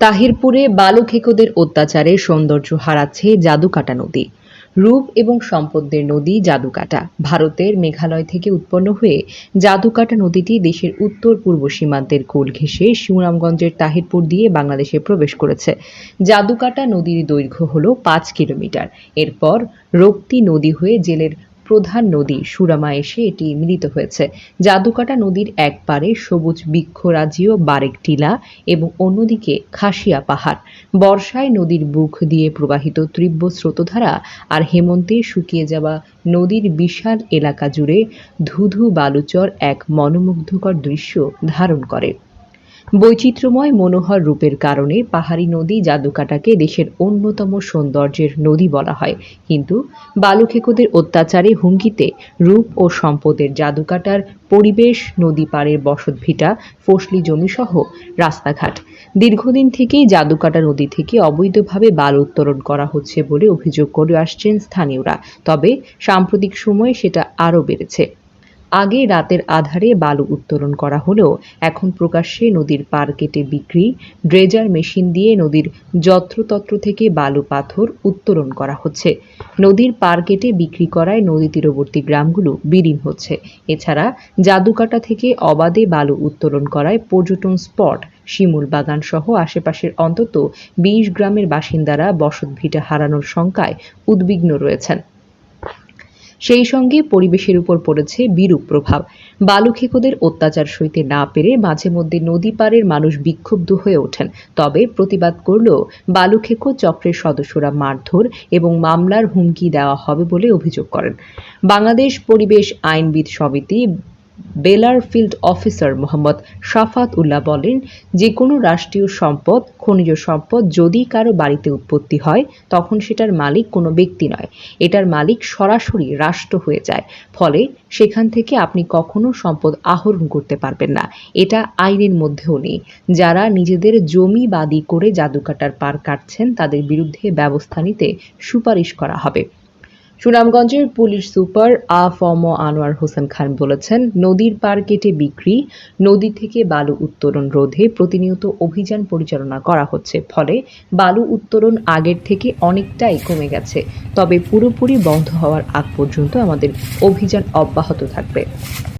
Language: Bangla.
তাহিরপুরে বালুখেকোদের অত্যাচারে সৌন্দর্য হারাচ্ছে জাদুকাটা নদী। রূপ এবং সম্পদের নদী জাদুকাটা। ভারতের মেঘালয় থেকে উৎপন্ন হয়ে জাদুকাটা নদীটি দেশের উত্তর পূর্ব সীমান্তের কোল ঘেঁষে শিবরামগঞ্জের তাহিরপুর দিয়ে বাংলাদেশে প্রবেশ করেছে। জাদুকাটা নদীর দৈর্ঘ্য হল পাঁচ কিলোমিটার। এরপর রক্তি নদী হয়ে জেলের প্রধান নদী সুরামা এসে এটি মিলিত হয়েছে। জাদুকাটা নদীর এক পারে সবুজ বৃক্ষরাজিও বারেক টিলা এবং অন্যদিকে খাসিয়া পাহাড়। বর্ষায় নদীর বুক দিয়ে প্রবাহিত তীব্র স্রোতধারা আর হেমন্তে শুকিয়ে যাওয়া নদীর বিশাল এলাকা জুড়ে ধুধু বালুচর এক মনোমুগ্ধকর দৃশ্য ধারণ করে। বৈচিত্র্যময় মনোহর রূপের কারণে পাহাড়ি নদী জাদুকাটাকে দেশের অন্যতম সৌন্দর্যের নদী বলা হয়। কিন্তু বালুখেকোদের অত্যাচারে হুমকিতে রূপ ও সম্পদের জাদুকাটার পরিবেশ, নদী পাড়ের বসতভিটা, ফসলি জমিসহ রাস্তাঘাট। দীর্ঘদিন থেকেই জাদুকাটা নদী থেকে অবৈধভাবে বাল উত্তোলন করা হচ্ছে বলে অভিযোগ করে আসছেন স্থানীয়রা। তবে সাম্প্রতিক সময়ে সেটা আরও বেড়েছে। আগে রাতের আধারে বালু উত্তোলন করা হলেও এখন প্রকাশ্যে নদীর পার কেটে বিক্রি, ড্রেজার মেশিন দিয়ে নদীর যত্রতত্র থেকে বালু পাথর উত্তোলন করা হচ্ছে। নদীর পার কেটে বিক্রি করায় নদী তীরবর্তী গ্রামগুলো বিলীন হচ্ছে। এছাড়া জাদুকাটা থেকে অবাধে বালু উত্তোলন করায় পর্যটন স্পট, শিমুল বাগান সহ আশেপাশের অন্তত বিশ গ্রামের বাসিন্দারা বসতভিটা হারানোর শঙ্কায় উদ্বিগ্ন রয়েছেন। সেই সঙ্গে পরিবেশের উপর পড়েছে বিরূপ প্রভাব। বালুখেকোদের অত্যাচার সইতে না পেরে মাঝে মধ্যে নদী পাড়ের মানুষ বিক্ষুব্ধ হয়ে ওঠেন। তবে প্রতিবাদ করলেও বালুখেকো চক্রের সদস্যরা মারধর এবং মামলার হুমকি দেওয়া হবে বলে অভিযোগ করেন। বাংলাদেশ পরিবেশ আইনবিদ সমিতি বেলার ফিল্ড অফিসার মোহাম্মদ শাফাত উল্লাহ বলেন যে কোনো রাষ্ট্রীয় সম্পদ, খনিজ সম্পদ যদি কারও বাড়িতে উৎপত্তি হয়, তখন সেটার মালিক কোনো ব্যক্তি নয়। এটার মালিক সরাসরি রাষ্ট্র হয়ে যায়। ফলে সেখান থেকে আপনি কখনো সম্পদ আহরণ করতে পারবেন না। এটা আইনের মধ্যেও নেই। যারা নিজেদের জমি বাদী করে জাদুকাটার পার কাটছেন, তাদের বিরুদ্ধে ব্যবস্থা নিতে সুপারিশ করা হবে। সুনামগঞ্জের police super A FM Anwar Hossain Khan বলেছেন, নদীর পার কেটে বিক্রি, নদী থেকে বালু উত্তোলন রোধে প্রতিনিয়ত অভিযান পরিচালনা করা হচ্ছে, ফলে বালু উত্তোলন আগের থেকে অনেকটাই কমে গেছে। তবে পুরোপুরি বন্ধ হওয়ার আগ পর্যন্ত আমাদের অভিযান অব্যাহত থাকবে।